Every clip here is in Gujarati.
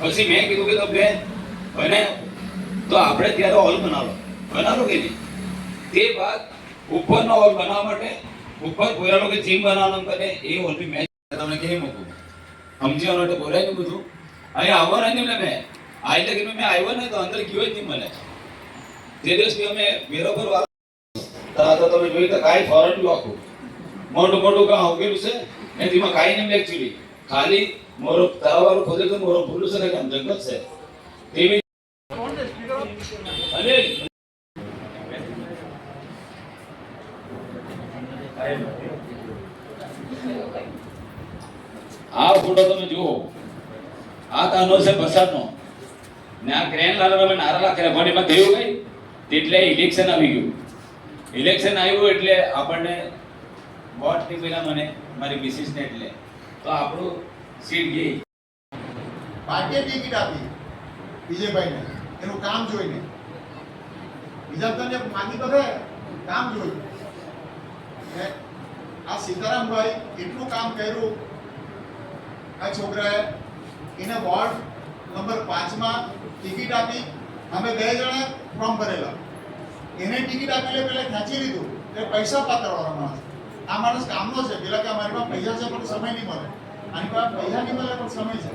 પછી મેં કીધું કે તો બેન, બને. તો આપણે ત્યારે હોલ બનાવો બનાવો કે નહીં? તે બાદ ઉપરનો હોલ બનાવવા માટે ઉપર બોલાલો કે જીમ બનાવવાનું કરે એ હોલ બી મેં તમને કેવી મૂકું સમજ્યા માટે બોલાય ને બધું. અહીંયા આવવાનું નહીં મેં. મેં આજ લગી મેં આવ્યો ને તો અંદર ગયો જ નહીં મળે તે દિવસ બી અમે મેરો પર વાત તમે જોઈ તો કાંઈ ફોરન આખું મોટું મોટું કામ ઉગેલું છે. ને તેમાં કાંઈ નહીં એકચ્યુઅલી ખાલી મોરો તળાવવાળું ખોદે તો મોરો ભૂલું છે ને કામ જંગલ છે. તેવી અને આ ફોટો તમે જુઓ. આ તાનો છે બસાતનો ને આ ક્રેન લાલા તમે નારા કર્યા પણ એમાં થયું કઈ એટલે ઇલેક્શન આવી ગયું. ઇલેક્શન આવ્યું એટલે આપણને વોટની પેલા મને મારી મિસિસ ને એટલે. તો આપણું સીટ ગઈ. પાર્ટીએ ટિકિટ આપી, વિજયભાઈને. એનું કામ જોઈને. બીજા બધાને માગી બધે કામ જોયું આ સીતારામભાઈ એટલું કામ કર્યું. આ છોકરાએ એને વોર્ડ નંબર પાંચમાં ટિકિટ આપી. અમે બે જણા ફોર્મ ભરેલા. એને ટિકિટ આપીને પેલા ખેંચી લીધું. એ પૈસા પાત્રવાળો માણસ. આ માણસ કામનો છે. પેલા કે અમારી પાસે પૈસા છે, પણ સમય નહીં મળે. આની પાસે પૈસા નહીં મળે, પણ સમય છે.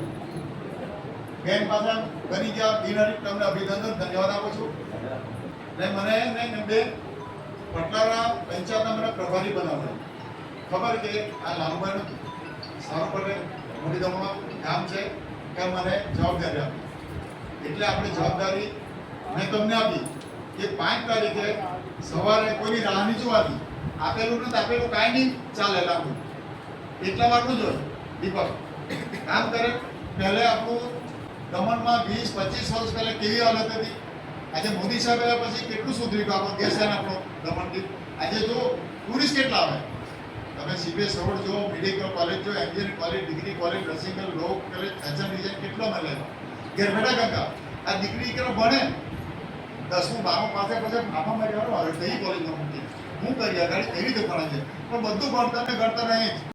બેન પાછા બની ગયા. બિનહરીફ તમને અભિનંદન, ધન્યવાદ આપું છું. ને મને, ને બે પટલારા પંચાયતના મને પ્રભારી બનાવ્યા. ખબર કે આ લાલુભાઈનું સારું પડે મોટી દમણમાં કામ છે. કે મને જવાબદારી આપી. એટલે આપણે જવાબદારી મેં તમને આપી કે પાંચ તારીખે સવારે કોઈની રાહ નહીં જોવાતી આપેલું નથી, આપેલું કાંઈ નહીં, ચાલે લાગુ એટલા માટે જ હોય, દીપક. કામ કરે, પહેલે આપણું દમણમાં વીસ, પચીસ વર્ષ પહેલાં કેવી હાલત હતી? આજે મોદી સાહેબ આવ્યા પછી કેટલું સુધરી ગયું આપણો અને આપણો દમણથી? આજે જો ટુરિસ્ટ કેટલા આવે? તમે સીબીએસ રોડ જો મેડિકલ કોલેજ જો engineering college degree college nursing law college fashion design કેટલો મળે? ઘેર બેઠા કાકા. આ દીકરી દીકરો ભણે. દસમું બારમું પાસે પછી વાળો આવે કઈ કોલેજમાં મૂકી હું કરી આગળ એવી રીતે ભણે છે પણ બધું ભણતા ને ગણતા જ